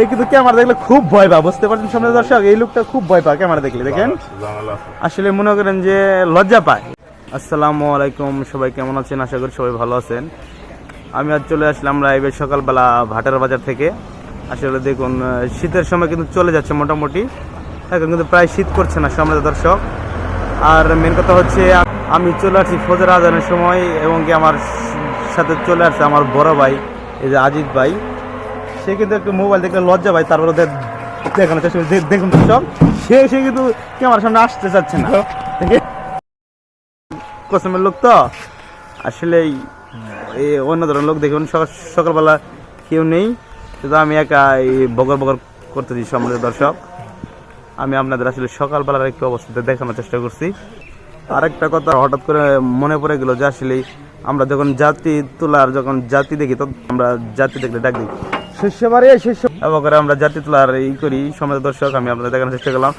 এই কিন্তু ক্যামেরা দেখলে খুব ভয় পা বুঝতে পারছেন সামনে দর্শক? এই লোকটা খুব ভয় পা ক্যামেরা দেখলে, দেখেন? আসলে মনে করেন যে লজ্জা পায়। আসসালামু আলাইকুম, সবাই কেমন আছেন? আশা করি সবাই ভালো আছেন। আমি আজ চলে আসলাম রাইবের সকালবেলা ভাটার বাজার থেকে। আসলে দেখুন শীতের সময় কিন্তু চলে যাচ্ছে মোটামুটি। এখন কিন্তু প্রায় শীত করছে না সামনে দর্শক। আর মেন কথা হচ্ছে, আমি চলে আসছি ফজর আজানের সময় এবং কি আমার সাথে চলে আসছে আমার বড় ভাই, এই যে আজিত ভাই। সে কিন্তু একটু মোবাইল দেখলে লজ্জা ভাই তারপরে দেখ- দেখানোর চেষ্টা করছে। দে- দেখুন দর্শক, সে সে কিন্তু ক্যামেরার সামনে আসতে চাচ্ছে না। কসমের লোক তো। আসলে এই অন্য ধরনের লোক দেখুন সকাল সকালবেলা কেউ নেই। শুধু আমি একা এই বগর বগর করতেছি সম্মানিত দর্শক। আমি আপনাদের আসলে সকালবেলার একটু অবস্থাতে দেখানোর চেষ্টা করছি। আরেকটা কথা হঠাৎ করে মনে পড়ে গেল যে আসলে আমরা যখন জাতি তোলার যখন জাতি দেখি তখন আমরা জাতি দেখলে ডাক দিই। শস্য বাড়ি শস্য এবার করে আমরা জাতি তোলার ই করি সমাজ দর্শক আমি আপনাদের দেখানোর চেষ্টা করলাম।